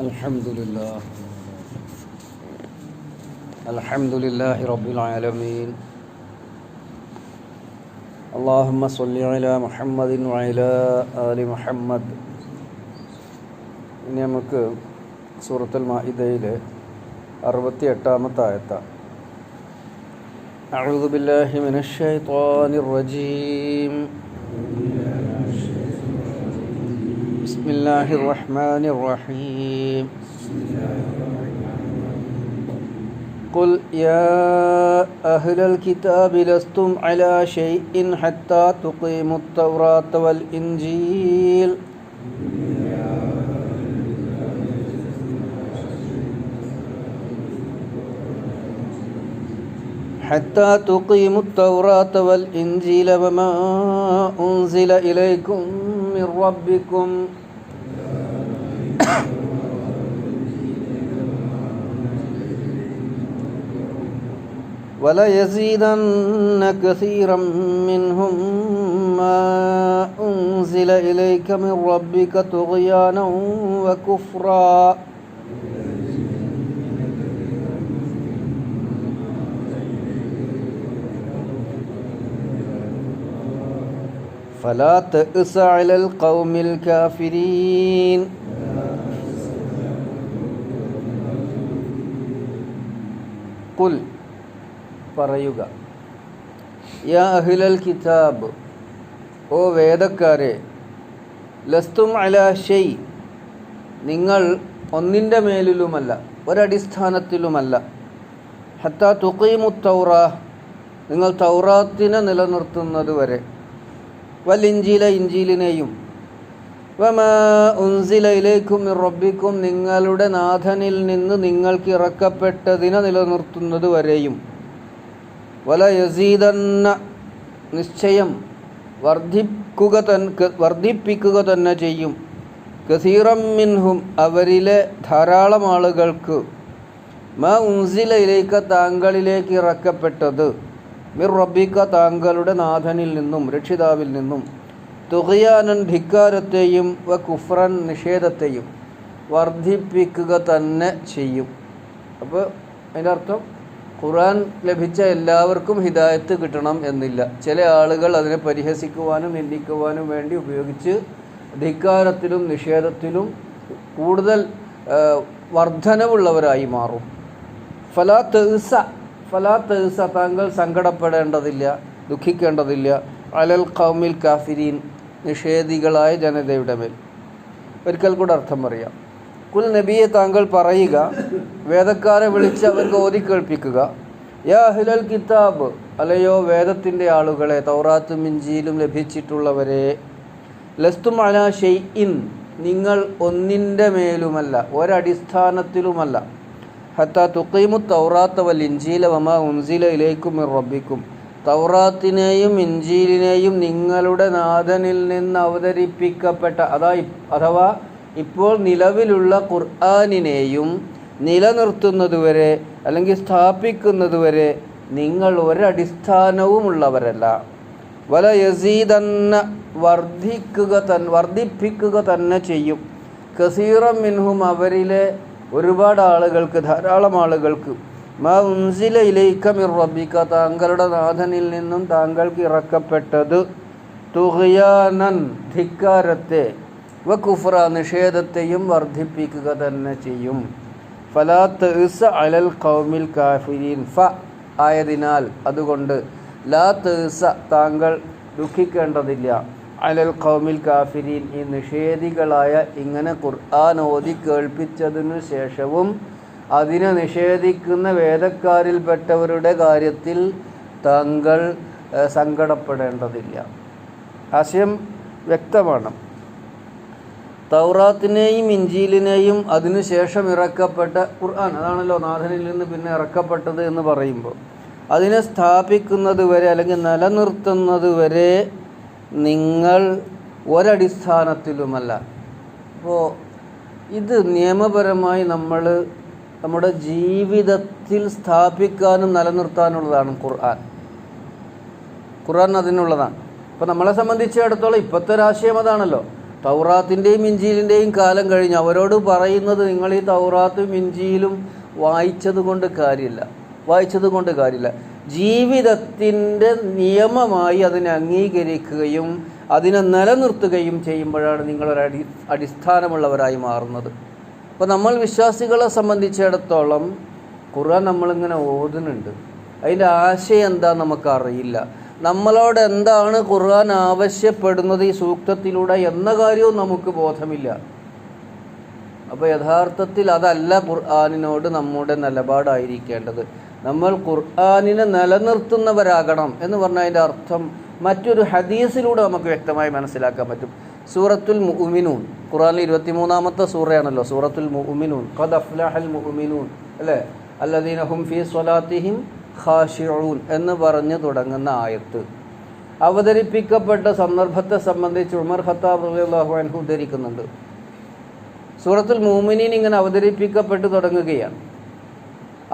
الحمد لله الحمد لله رب العالمين اللهم صل على محمد وعلى آل محمد ഇനി നമുക്ക് സൂറത്തുൽ മാഇദയിലെ അറുപത്തി എട്ടാമത്തെ ആയത്താണ് أعوذ بالله من الشيطان الرجيم بسم الله الرحمن الرحيم قل يا أهل الكتاب لستم على شيء حتى تقيموا التوراة والإنجيل حتى تقيموا التوراة والإنجيل وما أنزل إليكم من ربكم وليزيدن كثيرا منهم ما أنزل إليك من ربك طغيانا وكفرا. فلا تأس على القوم الكافرين. قل പറയുക. യാ അഹിലൽ കിതാബ് ഓ വേദക്കാരെ ലസ്തും അല ഷെയ് നിങ്ങൾ ഒന്നിന്റെ മേലിലുമല്ല ഒരടിസ്ഥാനത്തിലുമല്ല. ഹത്ത തുക്കീമു തൗറ നിങ്ങൾ തൗറാത്തിനെ നിലനിർത്തുന്നത് വരെ. വൽ ഇഞ്ചീല ഇഞ്ചീലിനെയും വമ ഉൻസില ഇലേക്കും റബ്ബിക്കും നിങ്ങളുടെ നാഥനിൽ നിന്ന് നിങ്ങൾക്ക് ഇറക്കപ്പെട്ടതിനെ നിലനിർത്തുന്നത് വരെയും. വല യസീദന്ന നിശ്ചയം വർദ്ധിക്കുക തൻ വർദ്ധിപ്പിക്കുക തന്നെ ചെയ്യും. കസീറം മിൻഹും അവരിലെ ധാരാളം ആളുകൾക്ക് മ ഉൻസിലയിലേക്ക് താങ്കളിലേക്ക് ഇറക്കപ്പെട്ടത്. മിർ റബ്ബിക്ക താങ്കളുടെ നാഥനിൽ നിന്നും രക്ഷിതാവിൽ നിന്നും. തുകയാനൻ ധിക്കാരത്തെയും വ കുഫ്രൻ നിഷേധത്തെയും വർദ്ധിപ്പിക്കുക തന്നെ ചെയ്യും. അപ്പോൾ അതിന്റെ അർത്ഥം ഖുറാൻ ലഭിച്ച എല്ലാവർക്കും ഹിദായത്ത് കിട്ടണം എന്നില്ല. ചില ആളുകൾ അതിനെ പരിഹസിക്കുവാനും നിന്ദിക്കുവാനും വേണ്ടി ഉപയോഗിച്ച് ധിക്കാരത്തിലും നിഷേധത്തിലും കൂടുതൽ വർധനവുള്ളവരായി മാറും. ഫലാ തെസ ഫലാ തെസ താങ്കൾ സങ്കടപ്പെടേണ്ടതില്ല ദുഃഖിക്കേണ്ടതില്ല. അലൽ ഖൗമിൽ കാഫിരീൻ നിഷേധികളായ ജനതയുടെ മേൽ. ഒരിക്കൽ കൂടെ അർത്ഥം പറയാം. കുൽ നബിയെ താങ്കൾ പറയുക വേദക്കാരെ വിളിച്ച് അവർക്ക് ഓതിക്കേൾപ്പിക്കുക യാ അഹിലൽ കിതാബ് അലയോ വേദത്തിന്റെ ആളുകളെ തൗറാത്തും ഇഞ്ചിയിലും ലഭിച്ചിട്ടുള്ളവരെ. ലസ്തും ഷെയ് ഇൻ നിങ്ങൾ ഒന്നിന്റെ മേലുമല്ല ഒരടിസ്ഥാനത്തിലുമല്ല. ഹത്ത തുക്കൈമു തൗറാത്ത വൽ ഇഞ്ചീല വമ ഉൻസില ഇലേക്കും റബ്ബിക്കും. തൗറാത്തിനെയും ഇഞ്ചീലിനെയും നിങ്ങളുടെ നാഥനിൽ നിന്ന് അവതരിപ്പിക്കപ്പെട്ട അതാ അഥവാ ഇപ്പോൾ നിലവിലുള്ള ഖുർആാനിനെയും നിലനിർത്തുന്നതുവരെ അല്ലെങ്കിൽ സ്ഥാപിക്കുന്നതുവരെ നിങ്ങൾ ഒരടിസ്ഥാനവുമുള്ളവരല്ല. വല യസീദന്ന വർദ്ധിക്കുക തൻ വർദ്ധിപ്പിക്കുക തന്നെ ചെയ്യും. കസീറം മിൻഹും അവരിലെ ഒരുപാട് ആളുകൾക്ക് ധാരാളം ആളുകൾക്ക് മാ താങ്കളുടെ നാഥനിൽ നിന്നും താങ്കൾക്ക് ഇറക്കപ്പെട്ടത് തുഹയാനൻ ധിക്കാരത്തെ വ കുഫ്ര നിഷേധത്തെയും വർദ്ധിപ്പിക്കുക തന്നെ ചെയ്യും. ഫലാത്ത് ഇസ അലൽ കൗമിൽ കാഫിരീൻ. ഫ ആയതിനാൽ അതുകൊണ്ട് ലാ തേസ താങ്കൾ ദുഃഖിക്കേണ്ടതില്ല. അലൽ കൗമിൽ കാഫിരീൻ. ഈ നിഷേധികളായ ഇങ്ങനെ ഖുർആൻ ഓതി കേൾപ്പിച്ചതിനു ശേഷവും അതിനെ നിഷേധിക്കുന്ന വേദക്കാരിൽപ്പെട്ടവരുടെ കാര്യത്തിൽ താങ്കൾ സങ്കടപ്പെടേണ്ടതില്ല. ആശയം വ്യക്തമാണ്. തൗറാത്തിനെയും ഇഞ്ചീലിനെയും അതിനുശേഷം ഇറക്കപ്പെട്ട ഖുർആൻ അതാണല്ലോ നാഥനിൽ നിന്ന് പിന്നെ ഇറക്കപ്പെട്ടത് എന്ന് പറയുമ്പോൾ അതിനെ സ്ഥാപിക്കുന്നത് വരെ അല്ലെങ്കിൽ നിലനിർത്തുന്നത് വരെ നിങ്ങൾ ഒരടിസ്ഥാനത്തിലുമല്ല. അപ്പോൾ ഇത് നിയമപരമായി നമ്മൾ നമ്മുടെ ജീവിതത്തിൽ സ്ഥാപിക്കാനും നിലനിർത്താനുള്ളതാണ് ഖുർആൻ. ഖുർആൻ അതിനുള്ളതാണ്. അപ്പോൾ നമ്മളെ സംബന്ധിച്ചിടത്തോളം ഇപ്പോഴത്തെ ആശയം അതാണല്ലോ. തൗറാത്തിന്റെയും ഇഞ്ചിയിലിന്റെയും കാലം കഴിഞ്ഞ് അവരോട് പറയുന്നത് നിങ്ങൾ ഈ തൗറാത്തും ഇഞ്ചിയിലും വായിച്ചത് കൊണ്ട് കാര്യമില്ല. വായിച്ചത് കൊണ്ട് കാര്യമില്ല. ജീവിതത്തിന്റെ നിയമമായി അതിനെ അംഗീകരിക്കുകയും അതിനെ നിലനിർത്തുകയും ചെയ്യുമ്പോഴാണ് നിങ്ങളൊരു അടി അടിസ്ഥാനമുള്ളവരായി മാറുന്നത്. അപ്പോൾ നമ്മൾ വിശ്വാസികളെ സംബന്ധിച്ചിടത്തോളം ഖുർആൻ നമ്മളിങ്ങനെ ഓതുന്നുണ്ട്. അതിന്റെ ആശയം എന്താ നമുക്കറിയില്ല. നമ്മളോട് എന്താണ് ഖുർആൻ ആവശ്യപ്പെടുന്നത് ഈ സൂക്തത്തിലൂടെ എന്ന കാര്യവും നമുക്ക് ബോധമില്ല. അപ്പോൾ യഥാർത്ഥത്തിൽ അതല്ല ഖുർആാനിനോട് നമ്മുടെ നിലപാടായിരിക്കേണ്ടത്. നമ്മൾ ഖുർആാനിനെ നിലനിർത്തുന്നവരാകണം എന്ന് പറഞ്ഞതിന്റെ അർത്ഥം മറ്റൊരു ഹദീസിലൂടെ നമുക്ക് വ്യക്തമായി മനസ്സിലാക്കാൻ പറ്റും. സൂറത്തുൽ മുഅ്മിനൂൻ. ഇരുപത്തി മൂന്നാമത്തെ സൂറയാണല്ലോ സൂറത്തുൽ മുഅ്മിനൂൻ. ഖദ് അഫ്ലഹൽ മുഅ്മിനൂൻ അല്ലേ? അല്ലദീന ഹും ഫീ സ്വലാത്തിഹിം ഖാഷിഊൻ എന്ന് പറഞ്ഞ് തുടങ്ങുന്ന ആയത്ത്. അവതരിപ്പിക്കപ്പെട്ട സന്ദർഭത്തെ സംബന്ധിച്ച് ഉമർ ഖത്താബ് റളിയല്ലാഹു അൻഹു ഉദ്ധരിക്കുന്നുണ്ട്. സൂറത്തുൽ മൂമിനീൻ ഇങ്ങനെ അവതരിപ്പിക്കപ്പെട്ട് തുടങ്ങുകയാണ്.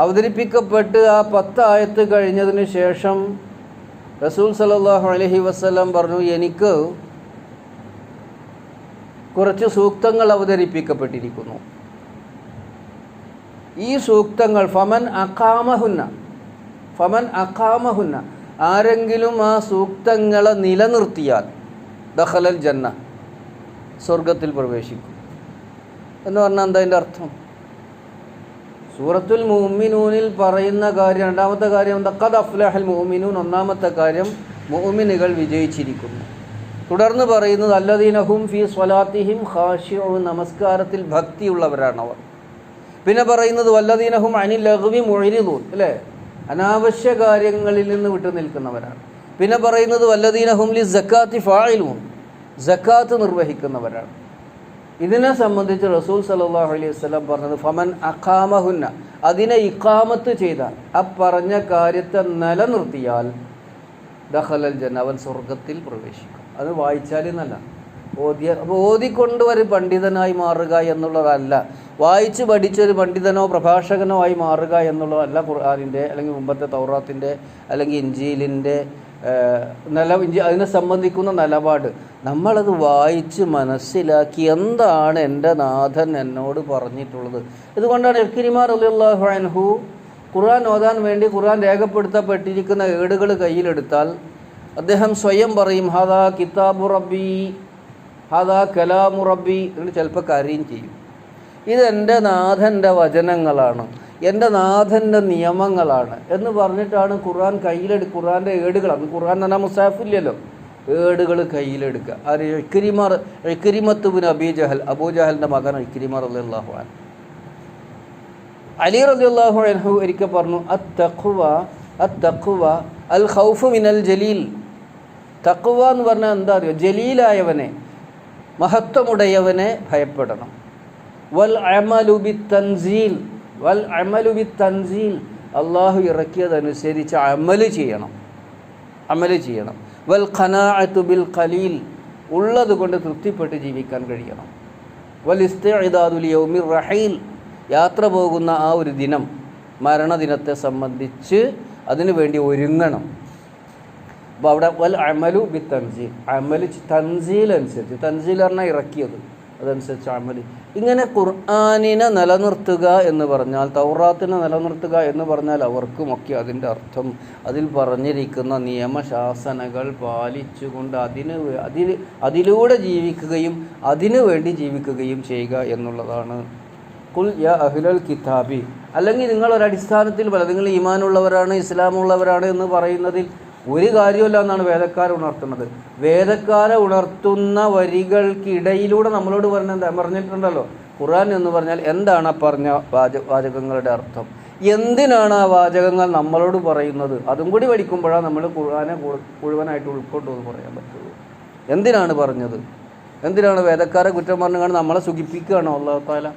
അവതരിപ്പിക്കപ്പെട്ട് ആ പത്ത് ആയത്ത് കഴിഞ്ഞതിന് ശേഷം റസൂൽ സല്ലല്ലാഹു അലഹി വസല്ലം പറഞ്ഞു എനിക്ക് കുറച്ച് സൂക്തങ്ങൾ അവതരിപ്പിക്കപ്പെട്ടിരിക്കുന്നു. ഈ സൂക്തങ്ങൾ ഫമൻ അക്കാമഹുന്ന ഫമൻ അക്കാമഹുന്ന ആരെങ്കിലും ആ സൂക്തങ്ങളെ നിലനിർത്തിയാൽ ദഹലൽ ജന്ന സ്വർഗത്തിൽ പ്രവേശിക്കും. എന്ന് പറഞ്ഞാൽ എന്താ അതിന്റെ അർത്ഥം? സൂറത്തുൽ മുഅ്മിനൂനിൽ പറയുന്ന കാര്യം രണ്ടാമത്തെ കാര്യം എന്താ? കഥ അഫ്ലഹൽ മുഅ്മിനൂൻ ഒന്നാമത്തെ കാര്യം മുഅ്മിനുകൾ വിജയിച്ചിരിക്കുന്നു. തുടർന്ന് പറയുന്നത് അല്ലദീനഹും ഫി സ്വലാത്തിഹിം ഹാഷിയും നമസ്കാരത്തിൽ ഭക്തിയുള്ളവരാണവർ പിന്നെ പറയുന്നത് വല്ലദീനഹും അനിൽ ലഹ്വി മുഴിരിദൂൻ അല്ലേ? അനാവശ്യ കാര്യങ്ങളിൽ നിന്ന് വിട്ടു നിൽക്കുന്നവരാണ്. പിന്നെ പറയുന്നത് വല്ലദീനഹും ലി ജക്കാത്തി ഫായിലൂൻ ജക്കാത്ത് നിർവഹിക്കുന്നവരാണ്. ഇതിനെ സംബന്ധിച്ച് റസൂൽ സലാഹു അലൈഹി വസല്ലം പറഞ്ഞത് ഫമൻ അഖാമഹുന്ന അതിനെ ഇഖാമത്ത് ചെയ്താൽ ആ പറഞ്ഞ കാര്യത്തെ നിലനിർത്തിയാൽ ദഹലൽ ജൻ അവൻ സ്വർഗത്തിൽ പ്രവേശിക്കും. അത് വായിച്ചാൽ എന്നല്ല ഓതിയ അപ്പോൾ ഓതിക്കൊണ്ട് ഒരു പണ്ഡിതനായി മാറുക എന്നുള്ളതല്ല. വായിച്ച് പഠിച്ചൊരു പണ്ഡിതനോ പ്രഭാഷകനോ ആയി മാറുക എന്നുള്ളതല്ല ഖുർആാനിന്റെ അല്ലെങ്കിൽ മുമ്പത്തെ തൗറാത്തിന്റെ അല്ലെങ്കിൽ ഇഞ്ചീലിന്റെ നില ഇഞ്ചി അതിനെ സംബന്ധിക്കുന്ന നിലപാട്. നമ്മളത് വായിച്ച് മനസ്സിലാക്കി എന്താണ് എന്റെ നാഥൻ എന്നോട് പറഞ്ഞിട്ടുള്ളത്. ഇതുകൊണ്ടാണ് എക്കിരിമാർ അലിയുള്ളഹു ഖുർആൻ ഓതാൻ വേണ്ടി ഖുർആൻ രേഖപ്പെടുത്തപ്പെട്ടിരിക്കുന്ന ഏടുകൾ കയ്യിലെടുത്താൽ അദ്ദേഹം സ്വയം പറയും ഹാദാ കിതാബു റബ്ബി ഹാദാ കലാമു റബ്ബി എന്ന് ചിലപ്പോൾ കരയും ചെയ്യും ഇതെന്റെ നാഥന്റെ വചനങ്ങളാണ് എന്റെ നാഥന്റെ നിയമങ്ങളാണ് എന്ന് പറഞ്ഞിട്ടാണ് ഖുർആൻ കയ്യിലെടു ഖുർആന്റെ ഏടുകൾ. അത് ഖുർആൻ തന്നെ മുസാഫില്ലല്ലോ. ഏടുകൾ കയ്യിലെടുക്കുക. അത് ഇക്രിമാർ ഇക്രിമത്തുബിൻ അബി ജഹൽ അബൂ ജഹലിന്റെ മകൻ അലി അൻ അലി റളിയല്ലാഹു അൻഹു ഒരിക്കൽ പറഞ്ഞു അത്തഖ്വ അത്തഖ്വ അൽ ഖൗഫ് മിനൽ ജലീൽ. തഖ്വ എന്ന് പറഞ്ഞാൽ എന്താ അറിയോ? ജലീലായവനെ മഹത്വമുടയവനെ ഭയപ്പെടണം. വൽ അമലുബി തൻസീൽ വൽ അമലുബി തൻസീൽ. അള്ളാഹു ഇറക്കിയതനുസരിച്ച് അമൽ ചെയ്യണം. അമൽ ചെയ്യണം. വൽ ഖനാഅത്തു ബിൽ ഖലീൽ ഉള്ളത് കൊണ്ട് തൃപ്തിപ്പെട്ട് ജീവിക്കാൻ കഴിയണം. വൽ ഇസ്തേദാദുൽ യൗമിർ റഹീൽ യാത്ര പോകുന്ന ആ ഒരു ദിനം മരണദിനത്തെ സംബന്ധിച്ച് അതിനു വേണ്ടി ഒരുങ്ങണം. അപ്പോൾ അവിടെ വൽ അമലു ബി തൻസീൽ അമൽ തൻസീൽ അനുസരിച്ച്. തൻസീൽ പറഞ്ഞാൽ ഇറക്കിയത്. അതനുസരിച്ച് അമൽ. ഇങ്ങനെ ഖുർആാനിനെ നിലനിർത്തുക എന്ന് പറഞ്ഞാൽ തൗറാത്തിനെ നിലനിർത്തുക എന്ന് പറഞ്ഞാൽ അവർക്കുമൊക്കെ അതിന്റെ അർത്ഥം അതിൽ പറഞ്ഞിരിക്കുന്ന നിയമശാസനകൾ പാലിച്ചുകൊണ്ട് അതിന് അതിൽ അതിലൂടെ ജീവിക്കുകയും അതിനു വേണ്ടി ജീവിക്കുകയും ചെയ്യുക എന്നുള്ളതാണ്. കുൽ യ അഹ്ലൽ കിതാബി. അല്ലെങ്കിൽ നിങ്ങൾ ഒരു അടിസ്ഥാനത്തിൽ പല നിങ്ങൾ ഈമാനുള്ളവരാണ് ഇസ്ലാമുള്ളവരാണ് എന്ന് പറയുന്നതിൽ ഒരു കാര്യമല്ല എന്നാണ് വേദക്കാരെ ഉണർത്തുന്നത്. വേദക്കാരെ ഉണർത്തുന്ന വരികൾക്കിടയിലൂടെ നമ്മളോട് പറഞ്ഞ എന്താ? പറഞ്ഞിട്ടുണ്ടല്ലോ. ഖുർആൻ എന്ന് പറഞ്ഞാൽ എന്താണ് ആ പറഞ്ഞ വാച വാചകങ്ങളുടെ അർത്ഥം? എന്തിനാണ് ആ വാചകങ്ങൾ നമ്മളോട് പറയുന്നത്? അതും കൂടി പഠിക്കുമ്പോഴാണ് നമ്മൾ ഖുർആനെ മുഴു- മുഴുവനായിട്ട് ഉൾക്കൊണ്ടു എന്ന് പറയാൻ പറ്റുള്ളൂ. എന്തിനാണ് പറഞ്ഞത്? എന്തിനാണ് വേദക്കാരെ കുറ്റം പറഞ്ഞു നമ്മളെ സുഖിപ്പിക്കുകയാണോ അള്ളാഹു താല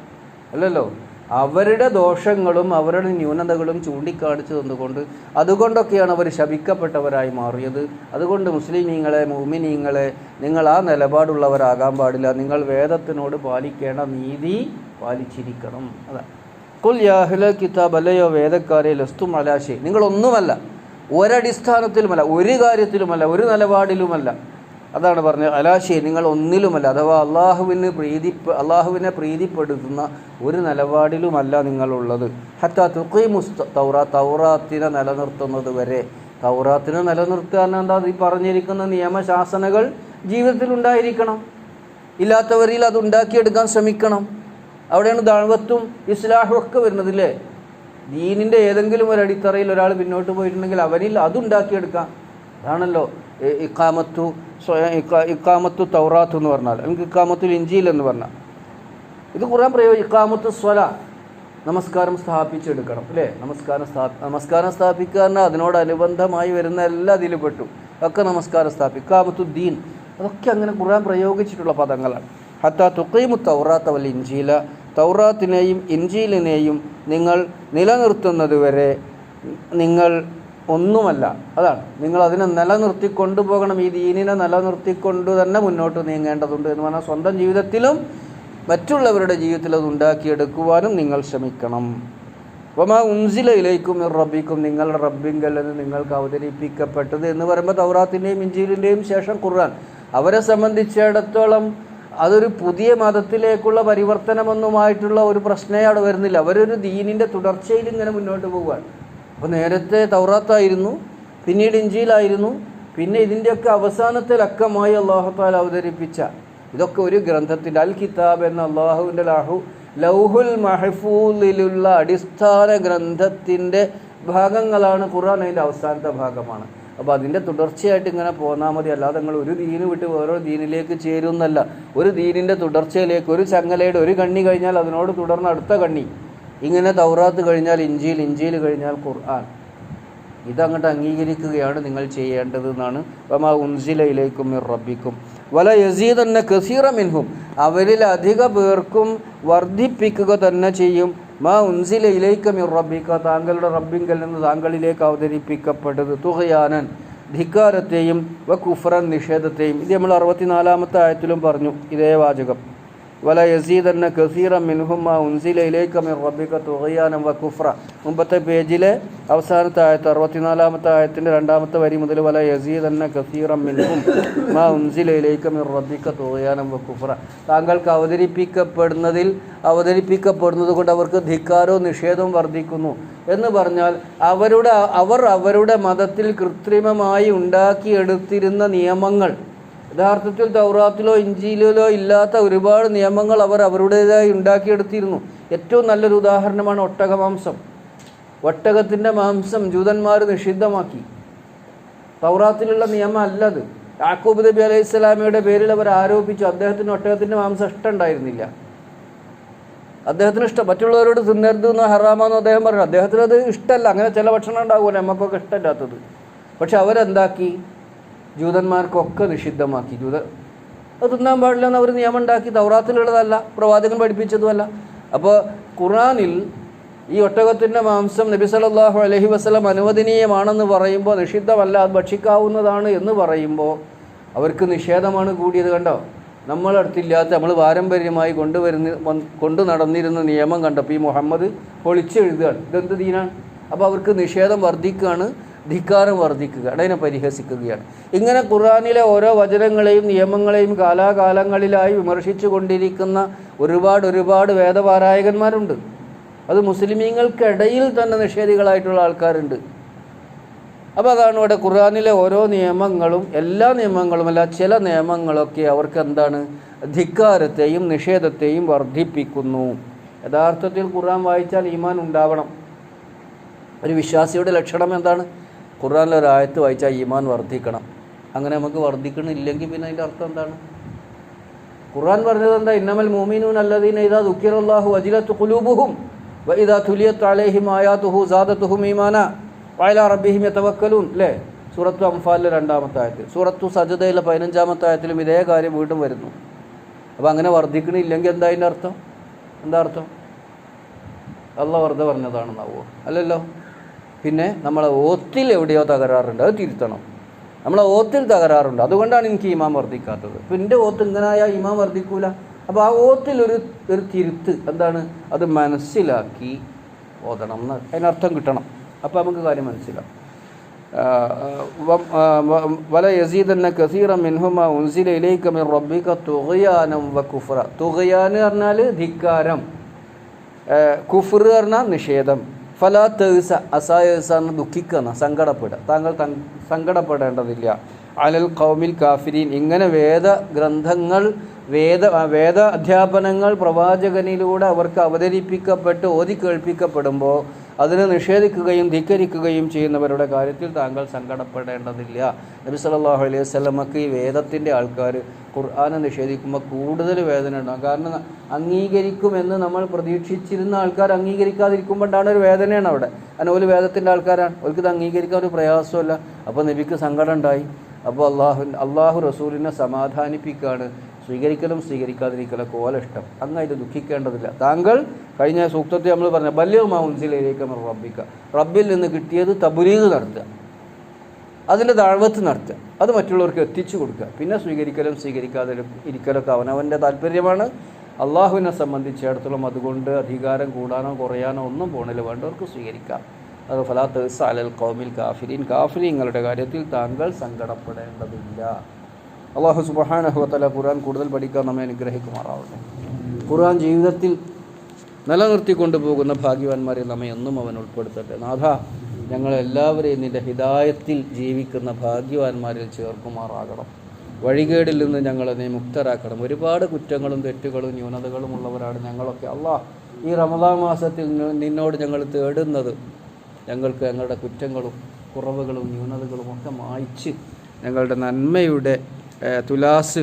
അല്ലല്ലോ? അവരുടെ ദോഷങ്ങളും അവരുടെ ന്യൂനതകളും ചൂണ്ടിക്കാണിച്ചു തന്നുകൊണ്ട് അതുകൊണ്ടൊക്കെയാണ് അവർ ശപിക്കപ്പെട്ടവരായി മാറിയത്. അതുകൊണ്ട് മുസ്ലിമീങ്ങളെ മുമിനീങ്ങളെ നിങ്ങൾ ആ നിലപാടുള്ളവരാകാൻ പാടില്ല. നിങ്ങൾ വേദത്തിനോട് പാലിക്കേണ്ട നീതി പാലിച്ചിരിക്കണം. അതാ. കുൽ യാഹുല കിതാബ് അല്ലയോ വേദക്കാരെ ലസ്തു മലാശി നിങ്ങളൊന്നുമല്ല. ഒരടിസ്ഥാനത്തിലുമല്ല ഒരു കാര്യത്തിലുമല്ല ഒരു നിലപാടിലുമല്ല. അതാണ് പറഞ്ഞത്. അലാശി നിങ്ങൾ ഒന്നിലുമല്ല. അഥവാ അള്ളാഹുവിന് പ്രീതി അള്ളാഹുവിനെ പ്രീതിപ്പെടുത്തുന്ന ഒരു നിലപാടിലുമല്ല നിങ്ങളുള്ളത്. ഹത്ത തുക്കി മുസ്ത തൗറ തൗറാത്തിനെ നിലനിർത്തുന്നത് വരെ. തൗറാത്തിനെ നിലനിർത്തുക എന്താ ഈ പറഞ്ഞിരിക്കുന്ന നിയമശാസനകൾ ജീവിതത്തിൽ ഉണ്ടായിരിക്കണം. ഇല്ലാത്തവരിൽ അത് ഉണ്ടാക്കിയെടുക്കാൻ ശ്രമിക്കണം. അവിടെയാണ് ദാഴ്വത്തും ഇസ്ലാഹും ഒക്കെ വരുന്നത് ഇല്ലേ ദീനിന്റെ ഏതെങ്കിലും ഒരു അടിത്തറയിൽ ഒരാൾ പിന്നോട്ട് പോയിട്ടുണ്ടെങ്കിൽ അവനിൽ അതുണ്ടാക്കിയെടുക്കാം അതാണല്ലോ. ഇക്കാമത്തു ഇക്കാമത്തു തൗറാത്ത് എന്ന് പറഞ്ഞാൽ അല്ലെങ്കിൽ ഇക്കാമത്തുൽ ഇഞ്ചിയിൽ എന്ന് പറഞ്ഞാൽ. ഇത് ഖുറാൻ പ്രയോഗം ഇക്കാമത്തു സ്വല. നമസ്കാരം സ്ഥാപിച്ചെടുക്കണം അല്ലേ? നമസ്കാരം സ്ഥാപി നമസ്കാരം സ്ഥാപിക്കുക പറഞ്ഞാൽ അതിനോടനുബന്ധമായി വരുന്ന എല്ലാ ഇതിലും പെട്ടു ഒക്കെ നമസ്കാരം സ്ഥാപിക്കുക ഇക്കാമത്തു ദീൻ. അതൊക്കെ അങ്ങനെ ഖുറാൻ പ്രയോഗിച്ചിട്ടുള്ള പദങ്ങളാണ്. ഹത്ത തുക്കീമു തൗറാത്ത വല്ല ഇഞ്ചീല തൗറാത്തിനെയും ഇഞ്ചീലിനെയും നിങ്ങൾ നിലനിർത്തുന്നത് വരെ നിങ്ങൾ ഒന്നുമല്ല. അതാണ്. നിങ്ങൾ അതിനെ നിലനിർത്തി കൊണ്ടുപോകണം. ഈ ദീനിനെ നിലനിർത്തിക്കൊണ്ട് തന്നെ മുന്നോട്ട് നീങ്ങേണ്ടതുണ്ട് എന്ന് പറഞ്ഞാൽ സ്വന്തം ജീവിതത്തിലും മറ്റുള്ളവരുടെ ജീവിതത്തിൽ അത് ഉണ്ടാക്കിയെടുക്കുവാനും നിങ്ങൾ ശ്രമിക്കണം. അപ്പം ആ ഉംസിലയിലേക്കും റബ്ബിക്കും. നിങ്ങളുടെ റബ്ബിങ്കൽ എന്ന് നിങ്ങൾക്ക് അവതരിപ്പിക്കപ്പെട്ടത് എന്ന് പറയുമ്പോൾ തൗറാത്തിന്റെയും ഇഞ്ചീലിന്റെയും ശേഷം ഖുർആൻ. അവരെ സംബന്ധിച്ചിടത്തോളം അതൊരു പുതിയ മതത്തിലേക്കുള്ള പരിവർത്തനമൊന്നുമായിട്ടുള്ള ഒരു പ്രശ്നമേ അവിടെ വരുന്നില്ല. അവരൊരു ദീനിന്റെ തുടർച്ചയിൽ ഇങ്ങനെ മുന്നോട്ട് പോവുകയാണ്. അപ്പോൾ നേരത്തെ തൗറാത്തായിരുന്നു പിന്നീട് ഇഞ്ചിയിലായിരുന്നു പിന്നെ ഇതിന്റെയൊക്കെ അവസാനത്തെ ലക്കമായി അള്ളാഹുത്താൽ അവതരിപ്പിച്ച ഇതൊക്കെ ഒരു ഗ്രന്ഥത്തിൽ അൽ കിതാബ് എന്ന അള്ളാഹുവിന്റെ ലാഹു ലൗഹുൽ മഹഫൂലിലുള്ള അടിസ്ഥാന ഗ്രന്ഥത്തിന്റെ ഭാഗങ്ങളാണ് ഖുർആൻ അതിന്റെ അവസാനത്തെ ഭാഗമാണ്. അപ്പോൾ അതിന്റെ തുടർച്ചയായിട്ട് ഇങ്ങനെ പോന്നാൽ മതി. അല്ലാതെ നിങ്ങൾ ഒരു ദീന് വിട്ട് ഓരോ ദീനിലേക്ക് ചേരുന്നല്ല. ഒരു ദീനിന്റെ തുടർച്ചയിലേക്ക് ഒരു ചങ്ങലയുടെ ഒരു കണ്ണി കഴിഞ്ഞാൽ അതിനോട് തുടർന്ന് അടുത്ത കണ്ണി. ഇങ്ങനെ തൗറാത്ത് കഴിഞ്ഞാൽ ഇഞ്ചിയിൽ ഇഞ്ചിയിൽ കഴിഞ്ഞാൽ ഖുർആൻ. ഇതങ്ങോട്ട് അംഗീകരിക്കുകയാണ് നിങ്ങൾ ചെയ്യേണ്ടത് എന്നാണ്. വമാ ഉൻസിലയിലേക്കും റബ്ബിക്കും. വല യസീദ് തന്നെ കസീറ മിൻഹും. അവരിൽ അധിക പേർക്കും വർദ്ധിപ്പിക്കുക തന്നെ ചെയ്യും. മാ ഉൻസിലയിലേക്കും റബ്ബിക്ക. താങ്കളുടെ റബ്ബിങ്കൽ നിന്ന് താങ്കളിലേക്ക് അവതരിപ്പിക്കപ്പെട്ടത് തുഹയാനൻ ധിക്കാരത്തെയും വ കുഫ്രൻ നിഷേധത്തെയും. ഇത് നമ്മൾ അറുപത്തിനാലാമത്തെ ആയത്തിലും പറഞ്ഞു. ഇതേ വാചകം. വല യസീദന്ന കസീറ മിൻഹും മാ ഉൻസില ഇലേക്ക് മിർ റബ്ബിക്ക തുഹയാനം വ കുഫ്ര. മുമ്പത്തെ പേജിലെ അവസാനത്തെ ആയത്ത് അറുപത്തിനാലാമത്തെ ആയത്തിന്റെ രണ്ടാമത്തെ വരി മുതൽ വല യസീദന്ന കസീറ മിൻഹും മാ ഉൻസില ഇലേക്ക് മിർ റബ്ബിക തുഹയാനം വ കുഫ്ര. താങ്കൾക്ക് അവതരിപ്പിക്കപ്പെടുന്നതിൽ അവതരിപ്പിക്കപ്പെടുന്നത് കൊണ്ട് അവർക്ക് ധിക്കാരവും നിഷേധവും വർദ്ധിക്കുന്നു. എന്ന് പറഞ്ഞാൽ അവരുടെ അവർ അവരുടെ മതത്തിൽ കൃത്രിമമായി ഉണ്ടാക്കിയെടുത്തിരുന്ന നിയമങ്ങൾ യഥാർത്ഥത്തിൽ തൗറാത്തിലോ ഇഞ്ചിയിലോ ഇല്ലാത്ത ഒരുപാട് നിയമങ്ങൾ അവർ അവരുടേതായി ഉണ്ടാക്കിയെടുത്തിരുന്നു. ഏറ്റവും നല്ലൊരു ഉദാഹരണമാണ് ഒട്ടകമാംസം ഒട്ടകത്തിന്റെ മാംസം ജൂതന്മാർ നിഷിദ്ധമാക്കി. തൗറാത്തിലുള്ള നിയമം അല്ലത്. യാക്കൂബ് നബി അലൈഹി സ്വലാമിയുടെ പേരിൽ അവർ ആരോപിച്ചു അദ്ദേഹത്തിന് ഒട്ടകത്തിന്റെ മാംസം ഇഷ്ടമുണ്ടായിരുന്നില്ല. അദ്ദേഹത്തിന് ഇഷ്ടം മറ്റുള്ളവരോട് തിന്നരുത് എന്ന് ഹറാമാന്ന് അദ്ദേഹം പറഞ്ഞു. അദ്ദേഹത്തിന് അത് ഇഷ്ടമല്ല. അങ്ങനെ ചില ഭക്ഷണം ഉണ്ടാകുമല്ലോ നമുക്കൊക്കെ ഇഷ്ടമില്ലാത്തത്. പക്ഷെ അവരെന്താക്കി? ജൂതന്മാർക്കൊക്കെ നിഷിദ്ധമാക്കി. ജൂത അത് തിന്നാൻ പാടില്ല എന്ന് അവർ നിയമം ഉണ്ടാക്കി തൗറാത്തിലുള്ളതല്ല പ്രവാചകൻ പഠിപ്പിച്ചതുമല്ല. അപ്പോൾ ഖുറാനിൽ ഈ ഒട്ടകത്തിന്റെ മാംസം നബി സല്ലല്ലാഹു അലഹി വസ്ലം അനുവദനീയമാണെന്ന് പറയുമ്പോൾ നിഷിദ്ധമല്ല അത് ഭക്ഷിക്കാവുന്നതാണ് എന്ന് പറയുമ്പോൾ അവർക്ക് നിഷേധമാണ് കൂടിയത് കണ്ടോ? നമ്മളടുത്തില്ലാത്ത നമ്മൾ പാരമ്പര്യമായി കൊണ്ടുവരുന്ന കൊണ്ടു നടന്നിരുന്ന നിയമം കണ്ടപ്പോൾ ഈ മുഹമ്മദ് പൊളിച്ചെഴുതുകയാണ്. ഇതെന്ത് ദീനാണ്? അപ്പോൾ അവർക്ക് നിഷേധം വർദ്ധിക്കുകയാണ്. ധിക്കാരം വർദ്ധിക്കുകയാണ് അതിനെ പരിഹസിക്കുകയാണ്. ഇങ്ങനെ ഖുർആാനിലെ ഓരോ വചനങ്ങളെയും നിയമങ്ങളെയും കാലാകാലങ്ങളിലായി വിമർശിച്ചു കൊണ്ടിരിക്കുന്ന ഒരുപാട് ഒരുപാട് വേദപാരായകന്മാരുണ്ട്. അത് മുസ്ലിമീങ്ങൾക്കിടയിൽ തന്നെ നിഷേധികളായിട്ടുള്ള ആൾക്കാരുണ്ട്. അപ്പോൾ അതാണ് ഇവിടെ ഖുർആാനിലെ ഓരോ നിയമങ്ങളും എല്ലാ നിയമങ്ങളും അല്ല ചില നിയമങ്ങളൊക്കെ അവർക്ക് എന്താണ്? ധിക്കാരത്തെയും നിഷേധത്തെയും വർദ്ധിപ്പിക്കുന്നു. യഥാർത്ഥത്തിൽ ഖുർആൻ വായിച്ചാൽ ഈമാൻ ഉണ്ടാവണം. ഒരു വിശ്വാസിയുടെ ലക്ഷണം എന്താണ്? ഖുർആനിലെ ഒരു ആയത്ത് വായിച്ചാൽ ഈമാൻ വർദ്ധിക്കണം. അങ്ങനെ നമുക്ക് വർദ്ധിക്കണില്ലെങ്കിൽ പിന്നെ അതിന്റെ അർത്ഥം എന്താണ്? ഖുർആൻ പറഞ്ഞത് എന്താ? ഇന്നമൽ മോമിനൂൻ അല്ലദീന ഇതാ ദുഃഖിറല്ലാഹു അജിലത്ത് കുലൂബുഹും വ ഇതാ തുലിയത്ത് അലൈഹിം ആയാത്തുഹു സാദത്തുഹും ഈമാന വയല റബ്ബിഹിം യതവക്കലൂൻ. അല്ലേ സൂറത്തു അംഫാലിലെ രണ്ടാമത്തെ ആയത്തിൽ. സൂറത്തു സജ്ജതയിലെ പതിനഞ്ചാമത്തെ ആയത്തിലും ഇതേ കാര്യം വീണ്ടും വരുന്നു. അപ്പോൾ അങ്ങനെ വർദ്ധിക്കണില്ലെങ്കിൽ എന്താ അതിന്റെ അർത്ഥം? എന്താ അർത്ഥം? അല്ല വെറുതെ പറഞ്ഞതാണെന്നാവോ? അല്ലല്ലോ? പിന്നെ നമ്മളെ ഓത്തിൽ എവിടെയോ തകരാറുണ്ട്. അത് തിരുത്തണം. നമ്മളെ ഓത്തിൽ തകരാറുണ്ട്. അതുകൊണ്ടാണ് എനിക്ക് ഇമാം വർദ്ധിക്കാത്തത്. അപ്പം എന്റെ ഓത്ത് ഇങ്ങനായാൽ ഇമാം വർദ്ധിക്കൂല. അപ്പോൾ ആ ഓത്തിൽ ഒരു ഒരു തിരുത്ത് എന്താണ്? അത് മനസ്സിലാക്കി ഓതണം എന്ന് അതിനർത്ഥം കിട്ടണം. അപ്പോൾ നമുക്ക് കാര്യം മനസ്സിലാവും. വല യസീദന്ന കസീറ മിൻഹുമ ഉൻസില ഇലൈക മിൻ റബ്ബിക തുഗയാനം വ കുഫ്ര. തുഗയാൻ പറഞ്ഞാൽ ധിക്കാരം. കുഫർ പറഞ്ഞാൽ നിഷേധം. ഫലാ തേസ അസായസ എന്ന് ദുഃഖിക്കുന്ന സങ്കടപ്പെടുക. താങ്കൾ സങ്കടപ്പെടേണ്ടതില്ല. അലൽ കൗമിൽ കാഫിരീൻ. ഇങ്ങനെ വേദ ഗ്രന്ഥങ്ങൾ വേദ വേദ അധ്യാപനങ്ങൾ പ്രവാചകനിലൂടെ അവർക്ക് അവതരിപ്പിക്കപ്പെട്ട് ഓതി കേൾപ്പിക്കപ്പെടുമ്പോൾ അതിനെ നിഷേധിക്കുകയും ധിക്കരിക്കുകയും ചെയ്യുന്നവരുടെ കാര്യത്തിൽ താങ്കൾ സങ്കടപ്പെടേണ്ടതില്ല. നബി സല്ലല്ലാഹു അലൈഹി വസ്ലമക്ക് ഈ വേദത്തിന്റെ ആൾക്കാർ ഖുർആാനെ നിഷേധിക്കുമ്പോൾ കൂടുതൽ വേദന ഉണ്ടാകും. കാരണം അംഗീകരിക്കുമെന്ന് നമ്മൾ പ്രതീക്ഷിച്ചിരുന്ന ആൾക്കാർ അംഗീകരിക്കാതിരിക്കുമ്പോഴാണ് ഒരു വേദനയാണ് അവിടെ. കാരണം ഒരു വേദത്തിന്റെ ആൾക്കാരാണ്. അവർക്ക് ഇത് അംഗീകരിക്കാൻ ഒരു പ്രയാസമല്ല അപ്പോൾ നബിക്ക് സങ്കടം ഉണ്ടായി. അപ്പോൾ അള്ളാഹു അള്ളാഹു റസൂലിനെ സമാധാനിപ്പിക്കുകയാണ്. സ്വീകരിക്കലും സ്വീകരിക്കാതിരിക്കലും കോല ഇഷ്ടം അങ്ങായിട്ട് ദുഃഖിക്കേണ്ടതില്ല. താങ്കൾ കഴിഞ്ഞ സൂക്തത്തെ നമ്മൾ പറഞ്ഞ ബല്യവുമാ ഉൻസിലേക്ക് റബ്ബിക്ക. റബ്ബിൽ നിന്ന് കിട്ടിയത് തബുലീഗ് നടത്തുക. അതിന്റെ താഴ്വത്ത് നടത്തുക. അത് മറ്റുള്ളവർക്ക് എത്തിച്ചു കൊടുക്കുക. പിന്നെ സ്വീകരിക്കലും സ്വീകരിക്കാതെ ഇരിക്കലൊക്കെ അവനവന്റെ താല്പര്യമാണ്. അള്ളാഹുവിനെ സംബന്ധിച്ചിടത്തോളം അതുകൊണ്ട് അധികാരം കൂടാനോ കുറയാനോ ഒന്നും പോണില്ല. വേണ്ടവർക്ക് സ്വീകരിക്കാം. അത് ഫലാത്ത് അലൽ കൗമിൽ കാഫിരീൻ. കാഫിരീങ്ങളുടെ കാര്യത്തിൽ താങ്കൾ സങ്കടപ്പെടേണ്ടതില്ല. അള്ളാഹു സുബഹാനഹുവത്തല ഖുർആൻ കൂടുതൽ പഠിക്കാൻ നമ്മെ അനുഗ്രഹിക്കുമാറാവട്ടെ. ഖുർആൻ ജീവിതത്തിൽ നിലനിർത്തിക്കൊണ്ടു പോകുന്ന ഭാഗ്യവാന്മാരെ നമ്മെ എന്നും അവൻ ഉൾപ്പെടുത്തട്ടെ. നാഥ ഞങ്ങളെല്ലാവരെയും നിന്റെ ഹിതായത്തിൽ ജീവിക്കുന്ന ഭാഗ്യവാന്മാരിൽ ചേർക്കുമാറാകണം. വഴികേടിൽ നിന്ന് ഞങ്ങളെ നീ മുക്തരാക്കണം. ഒരുപാട് കുറ്റങ്ങളും തെറ്റുകളും ന്യൂനതകളും ഉള്ളവരാണ് ഞങ്ങളൊക്കെ. അള്ളാഹ് ഈ റമദാ മാസത്തിൽ നിന്നോട് ഞങ്ങൾ തേടുന്നത് ഞങ്ങൾക്ക് ഞങ്ങളുടെ കുറ്റങ്ങളും കുറവുകളും ന്യൂനതകളും ഒക്കെ മായ്ച്ച് ഞങ്ങളുടെ നന്മയുടെ തുലാസ്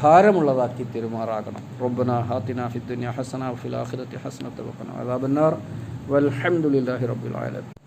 ഭാരമുള്ളതാക്കി തെരുമാറാകണം. റബ്ബന ഹാത്തിന ഫിദ്ദുനിയ ഹസന ഫിൽ ആഖിറത്തി ഹസനത വഖന അദാബന്നാർ. വൽഹംദുലില്ലാഹി റബ്ബിൽ ആലമീൻ.